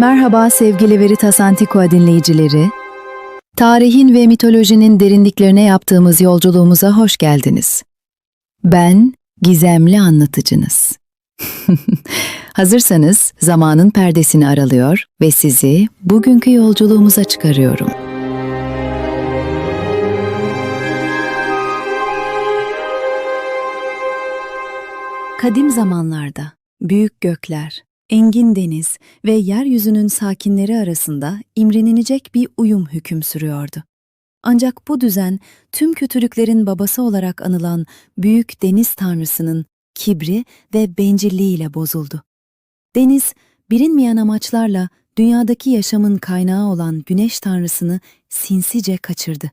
Merhaba sevgili Veritas Antikua dinleyicileri. Tarihin ve mitolojinin derinliklerine yaptığımız yolculuğumuza hoş geldiniz. Ben gizemli anlatıcınız. Hazırsanız zamanın perdesini aralıyor ve sizi bugünkü yolculuğumuza çıkarıyorum. Kadim zamanlarda büyük gökler, engin deniz ve yeryüzünün sakinleri arasında imrenilecek bir uyum hüküm sürüyordu. Ancak bu düzen tüm kötülüklerin babası olarak anılan büyük deniz tanrısının kibri ve bencilliğiyle bozuldu. Deniz, bilinmeyen amaçlarla dünyadaki yaşamın kaynağı olan güneş tanrısını sinsice kaçırdı.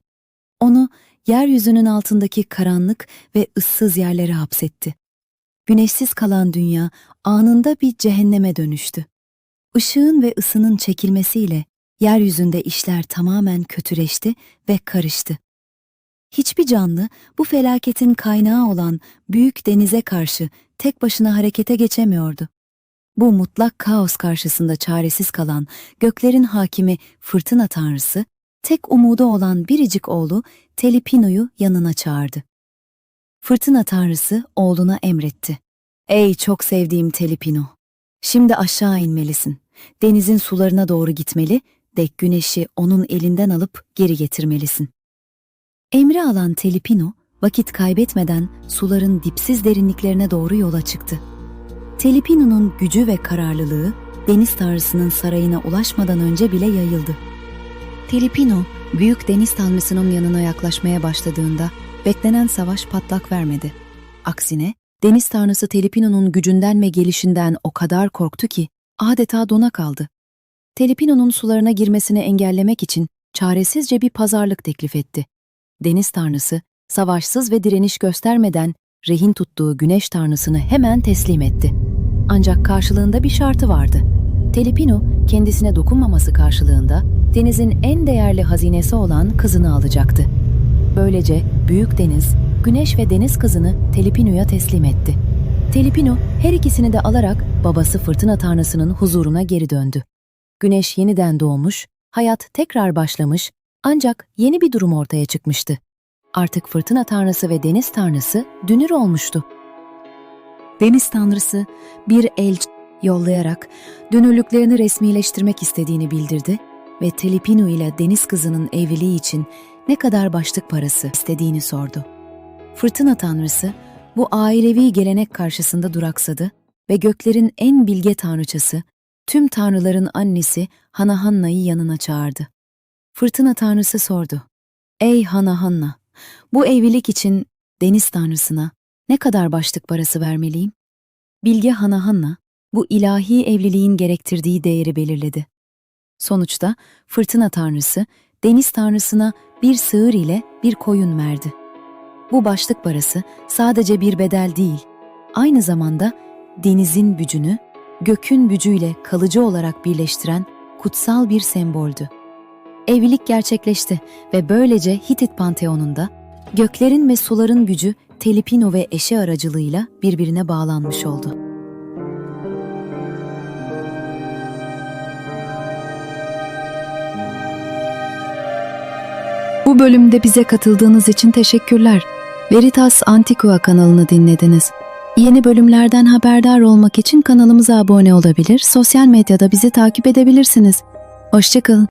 Onu yeryüzünün altındaki karanlık ve ıssız yerlere hapsetti. Güneşsiz kalan dünya anında bir cehenneme dönüştü. Işığın ve ısının çekilmesiyle yeryüzünde işler tamamen kötüleşti ve karıştı. Hiçbir canlı bu felaketin kaynağı olan büyük denize karşı tek başına harekete geçemiyordu. Bu mutlak kaos karşısında çaresiz kalan göklerin hakimi fırtına tanrısı, tek umudu olan biricik oğlu Telipino'yu yanına çağırdı. Fırtına tanrısı oğluna emretti. Ey çok sevdiğim Telipino! Şimdi aşağı inmelisin. Denizin sularına doğru gitmeli, dek güneşi onun elinden alıp geri getirmelisin. Emri alan Telipino, vakit kaybetmeden suların dipsiz derinliklerine doğru yola çıktı. Telipino'nun gücü ve kararlılığı, deniz tanrısının sarayına ulaşmadan önce bile yayıldı. Telipino, büyük deniz tanrısının yanına yaklaşmaya başladığında beklenen savaş patlak vermedi. Aksine deniz tanrısı Telipino'nun gücünden ve gelişinden o kadar korktu ki adeta dona kaldı. Telipino'nun sularına girmesini engellemek için çaresizce bir pazarlık teklif etti. Deniz tanrısı savaşsız ve direniş göstermeden rehin tuttuğu güneş tanrısını hemen teslim etti. Ancak karşılığında bir şartı vardı. Telipino kendisine dokunmaması karşılığında denizin en değerli hazinesi olan kızını alacaktı. Böylece büyük deniz, güneş ve deniz kızını Telipino'ya teslim etti. Telipino her ikisini de alarak babası fırtına tanrısının huzuruna geri döndü. Güneş yeniden doğmuş, hayat tekrar başlamış ancak yeni bir durum ortaya çıkmıştı. Artık fırtına tanrısı ve deniz tanrısı dünür olmuştu. Deniz tanrısı bir elçi yollayarak dünürlüklerini resmileştirmek istediğini bildirdi ve Telipino ile deniz kızının evliliği için ne kadar başlık parası istediğini sordu. Fırtına tanrısı bu ailevi gelenek karşısında duraksadı ve göklerin en bilge tanrıçası, tüm tanrıların annesi Hanahanna'yı yanına çağırdı. Fırtına tanrısı sordu. Ey Hanahanna, bu evlilik için deniz tanrısına ne kadar başlık parası vermeliyim? Bilge Hanahanna, bu ilahi evliliğin gerektirdiği değeri belirledi. Sonuçta fırtına tanrısı, deniz tanrısına bir sığır ile bir koyun verdi. Bu başlık parası sadece bir bedel değil, aynı zamanda denizin gücünü, gökün gücüyle kalıcı olarak birleştiren kutsal bir semboldü. Evlilik gerçekleşti ve böylece Hitit Panteonu'nda göklerin ve suların gücü Telipino ve eşi aracılığıyla birbirine bağlanmış oldu. Bu bölümde bize katıldığınız için teşekkürler. Veritas Antiqua kanalını dinlediniz. Yeni bölümlerden haberdar olmak için kanalımıza abone olabilir, sosyal medyada bizi takip edebilirsiniz. Hoşçakalın.